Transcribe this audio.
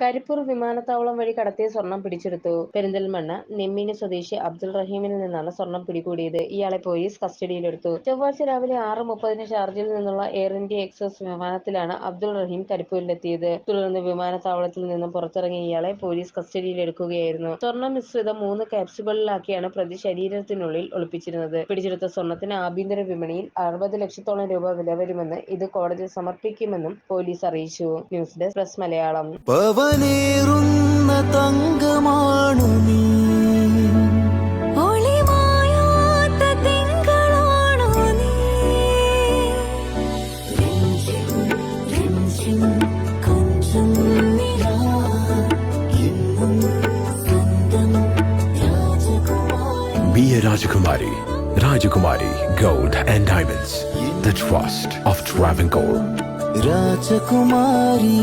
കരിപ്പൂർ വിമാനത്താവളം വഴി കടത്തിയ സ്വർണം പിടിച്ചെടുത്തു. പെരിന്തൽമണ്ണ നെമ്മിനി സ്വദേശി അബ്ദുൾ റഹീമിൽ നിന്നാണ് സ്വർണം പിടികൂടിയത്. ഇയാളെ പോലീസ് കസ്റ്റഡിയിലെടുത്തു. ചൊവ്വാഴ്ച രാവിലെ ആറ് മുപ്പതിന് ഷാർജയിൽ നിന്നുള്ള എയർ ഇന്ത്യ എക്സ്പ്രസ് വിമാനത്തിലാണ് അബ്ദുൾ റഹീം കരിപ്പൂരിലെത്തിയത്. തുടർന്ന് വിമാനത്താവളത്തിൽ നിന്നും പുറത്തിറങ്ങിയ ഇയാളെ പോലീസ് കസ്റ്റഡിയിലെടുക്കുകയായിരുന്നു. സ്വർണം മിശ്രിതം മൂന്ന് ക്യാപ്സുകളിലാക്കിയാണ് പ്രതി ശരീരത്തിനുള്ളിൽ ഒളിപ്പിച്ചിരുന്നത്. പിടിച്ചെടുത്ത സ്വർണത്തിന് ആഭ്യന്തര വിപണിയിൽ അറുപത് ലക്ഷത്തോളം രൂപ വില വരുമെന്ന് ഇത് കോടതിയിൽ സമർപ്പിക്കുമെന്നും പോലീസ് അറിയിച്ചു. News desk press Malayalam. പവനേറുന്ന തങ്കമാണു നീ ഒളിമായാത്ത തിങ്കളാണോ നീ രഞ്ജിം രഞ്ജിം കൊഞ്ചം നിലാ എന്നും സ്വന്തം രാജകുമാരി Be a Rajakumari. Rajakumari Gold and Diamonds. The trust of Travancore. രാജകുമാരി